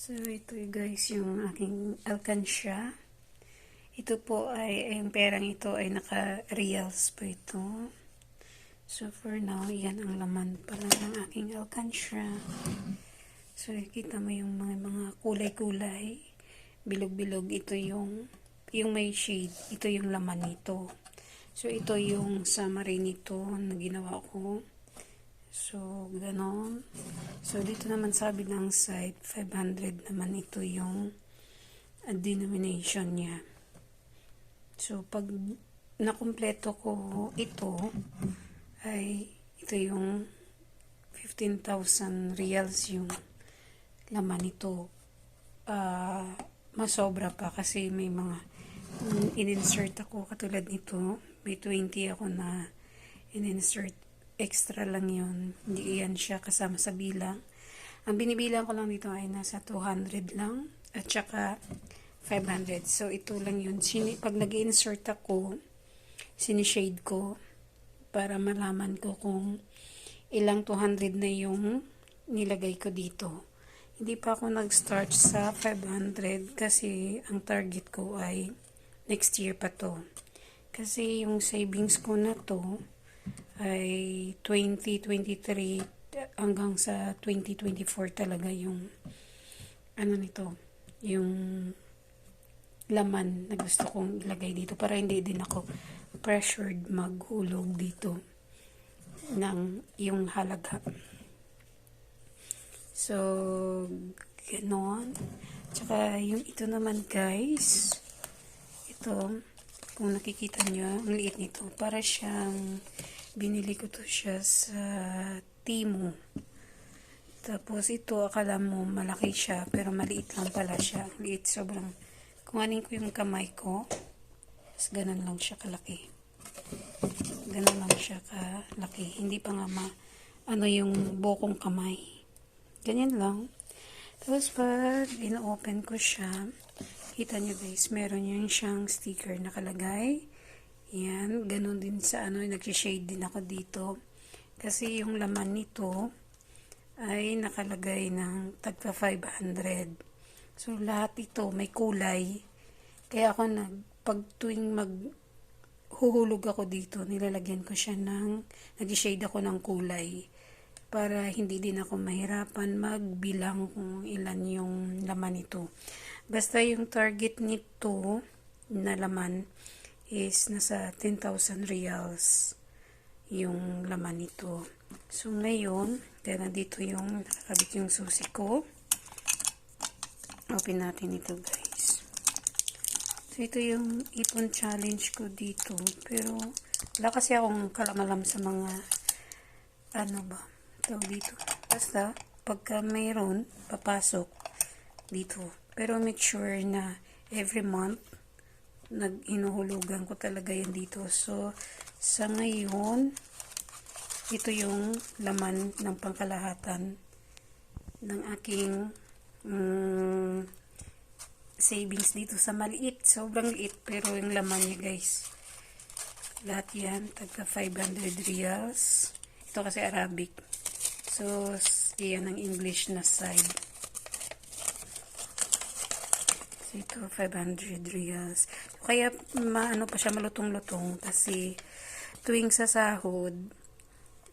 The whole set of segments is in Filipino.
So, ito guys yung aking alkansya. Ito po ay, yung perang ito ay naka-reals po ito. So, for now, yan ang laman pala ng aking alkansya. So, kita mo yung mga, mga kulay-kulay. Bilog-bilog. Ito yung, yung may shade. Ito yung laman nito. So, ito yung summary nito na ginawa ko. So, ganon. So, dito naman sa bilang side, 500 naman ito yung denomination niya. So, pag nakumpleto ko ito, ay ito yung 15,000 reals yung laman nito. Uh, masobra pa kasi may mga um, in-insert ako katulad nito. May 20 ako na in-insert extra lang yun. Hindi yan siya kasama sa bilang. Ang binibilang ko lang dito ay nasa 200 lang at saka 500. So, ito lang yun. Sini pag nag insert ako, sinishade ko para malaman ko kung ilang 200 na yung nilagay ko dito. Hindi pa ako nag-start sa 500 kasi ang target ko ay next year pa to. Kasi yung savings ko na to, ay 2023 hanggang sa 2024 talaga yung ano nito, yung laman na gusto kong ilagay dito para hindi din ako pressured maghulog dito ng yung halaga. So, ganon. Tsaka yung ito naman guys, ito, kung nakikita nyo, ang liit nito. Para siyang binili ko to siya sa Timo. Tapos ito, akala mo malaki siya, pero maliit lang pala siya. Liit, sobrang, kung anin ko yung kamay ko, tapos ganun lang siya kalaki. Ganun lang siya kalaki. Hindi pa nga ma, ano yung bokong kamay. Ganyan lang. Tapos pag ino-open ko siya, kita nyo guys, meron yung siyang sticker nakalagay. Yan, ganun din sa ano, nag-shade din ako dito. Kasi yung laman nito ay nakalagay ng tagka 500. So, lahat ito may kulay. Kaya ako nag, pag tuwing mag huhulog ako dito, nilalagyan ko siya ng, nag-shade ako ng kulay para hindi din ako mahirapan magbilang kung ilan yung laman nito. Basta yung target nito na laman is nasa 10,000 reals yung laman nito. So, ngayon, dahil nandito yung nakakabit yung susi ko. Open natin ito, guys. So, ito yung ipon challenge ko dito. Pero, wala kasi akong kalamalam sa mga ano ba, tawag dito. Basta, pagka mayroon, papasok dito. Pero, make sure na every month, nag-inuhulugan ko talaga yan dito. So, sa ngayon, ito yung laman ng pangkalahatan ng aking um, savings dito sa maliit. Sobrang liit, pero yung laman niya guys. Lahat yan, tagka 500 reals. Ito kasi Arabic. So, yan ang English na side. So, ito, 500 reals. Kaya, maano pa siya, malutong-lutong. Kasi, tuwing sa sahod,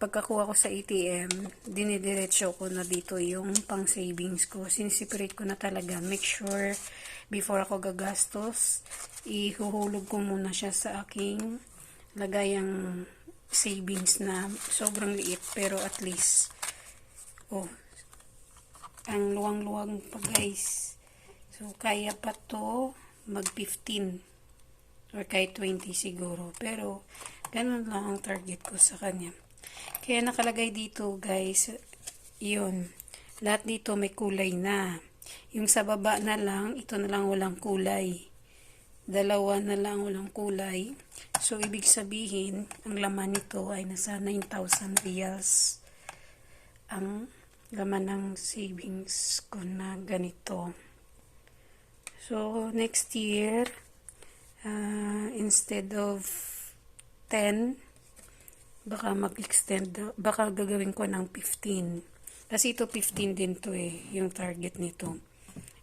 pagkakuha ko sa ATM, dinidiretso ko na dito yung pang savings ko. Sinisiperate ko na talaga. Make sure, before ako gagastos, ihuhulog ko muna siya sa aking lagayang savings na sobrang liit. Pero at least, oh, ang luwang-luwang pa guys. So, kaya pa to mag 15 or kahit 20 siguro. Pero, ganun lang ang target ko sa kanya. Kaya nakalagay dito guys, yun. Lahat dito may kulay na. Yung sa baba na lang, ito na lang walang kulay. Dalawa na lang walang kulay. So, ibig sabihin, ang laman nito ay nasa 9,000 reals. Ang laman ng savings ko na ganito. So, next year, uh, instead of 10, baka mag-extend, baka gagawin ko ng 15. Kasi ito 15 din to eh, yung target nito.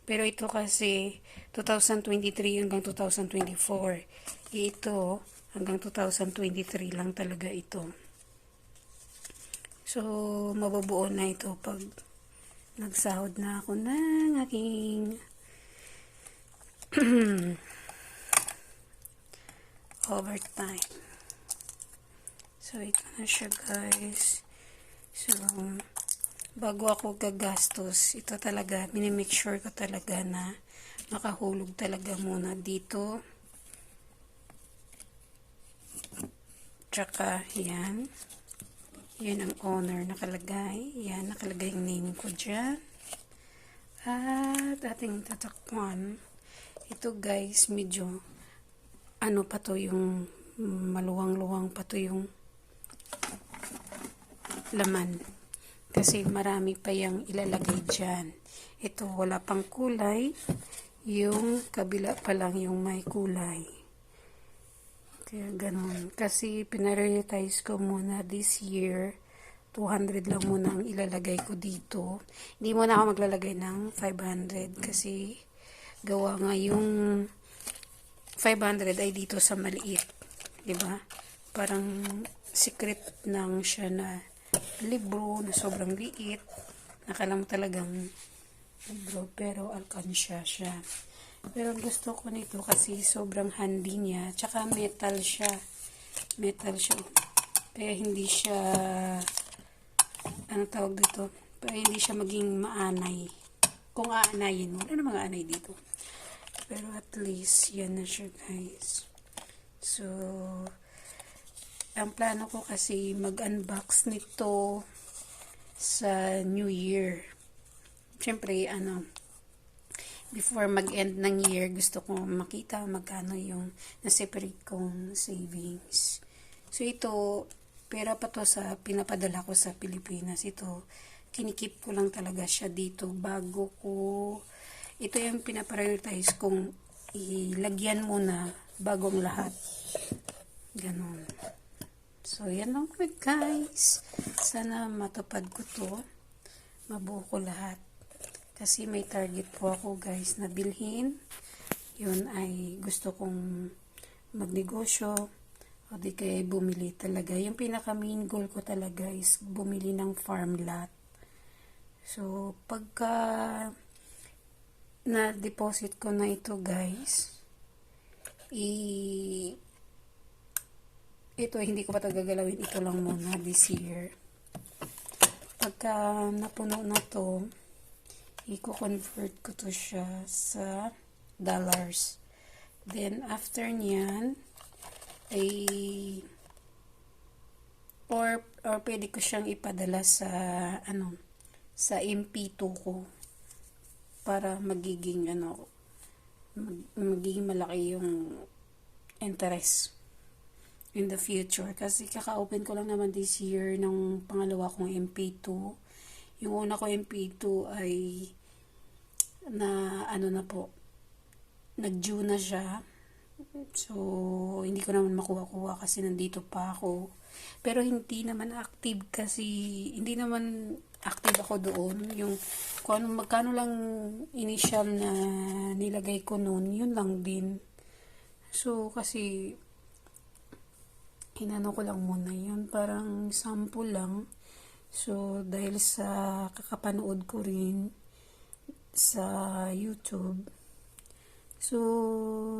Pero ito kasi 2023 hanggang 2024. Ito hanggang 2023 lang talaga ito. So, mabubuo na ito pag nagsahod na ako ng aking overtime. So, ito na siya guys. So, bago ako gagastos, ito talaga, minimake sure ko talaga na makahulog talaga muna dito. Tsaka, yan. Yan ang owner nakalagay. Yan, nakalagay yung name ko dyan. At ating tatakpan. Ito guys, medyo ano pa to yung maluwang-luwang pa to yung laman. Kasi marami pa yung ilalagay dyan. Ito, wala pang kulay. Yung kabila pa lang yung may kulay. Kaya ganun. Kasi pinarioritize ko muna this year. 200 lang muna ang ilalagay ko dito. Hindi muna ako maglalagay ng 500 kasi gawa nga yung 500 ay dito sa maliit. ba? Parang secret lang siya na libro na sobrang liit. Nakalang talagang libro pero alkansya siya. Pero gusto ko nito kasi sobrang handy niya. Tsaka metal siya. Metal siya. Kaya hindi siya ano tawag dito? Kaya hindi siya maging maanay. Kung aanayin, wala na mga anay dito. Pero at least, yan na siya guys. So, ang plano ko kasi mag-unbox nito sa New Year. Siyempre, ano, before mag-end ng year, gusto ko makita magkano yung na-separate kong savings. So, ito, pera pa to sa pinapadala ko sa Pilipinas. Ito, kinikip ko lang talaga siya dito bago ko ito yung pinaprioritize kong ilagyan muna bagong lahat. Ganon. So, yan lang guys. Sana matupad ko to. Mabuo ko lahat. Kasi may target po ako guys na bilhin. Yun ay gusto kong magnegosyo o di kaya bumili talaga. Yung pinaka main goal ko talaga is bumili ng farm lot. So, pagka na deposit ko na ito guys, i ito hindi ko pa ito gagalawin. Ito lang muna this year. Pagka napuno na to, i-convert ko to siya sa dollars. Then, after niyan, ay or or pwede ko siyang ipadala sa ano sa MP2 ko para magiging ano mag, magiging malaki yung interest in the future kasi kaka-open ko lang naman this year ng pangalawa kong MP2 yung una ko MP2 ay na ano na po nag-due na siya So, hindi ko naman makuha-kuha kasi nandito pa ako. Pero hindi naman active kasi, hindi naman active ako doon. Yung, kung ano, magkano lang initial na nilagay ko noon, yun lang din. So, kasi, hinano ko lang muna yun. Parang sample lang. So, dahil sa kakapanood ko rin sa YouTube, so,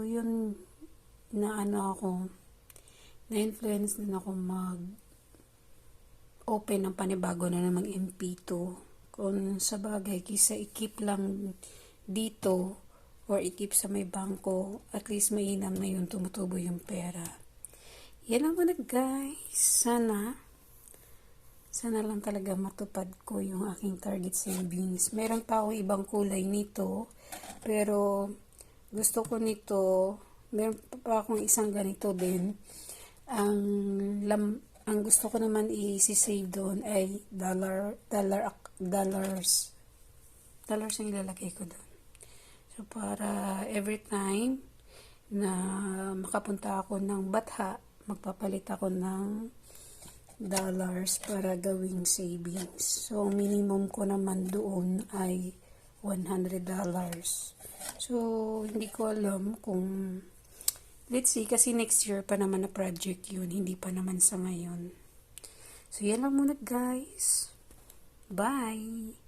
yun, na ano ako, na-influence din ako mag open ng panibago na namang MP2. Kung sa bagay, kisa ikip lang dito or ikip sa may bangko, at least mainam na yun, tumutubo yung pera. Yan lang muna guys. Sana, sana lang talaga matupad ko yung aking target savings. Meron pa ako ibang kulay nito, pero gusto ko nito meron pa akong isang ganito din. Ang lam, ang gusto ko naman i-save doon ay dollar, dollar, dollars. Dollars ang ilalagay ko doon. So, para every time na makapunta ako ng batha, magpapalit ako ng dollars para gawing savings. So, minimum ko naman doon ay $100. So, hindi ko alam kung let's see, kasi next year pa naman na project yun, hindi pa naman sa ngayon. So, yan lang muna guys. Bye!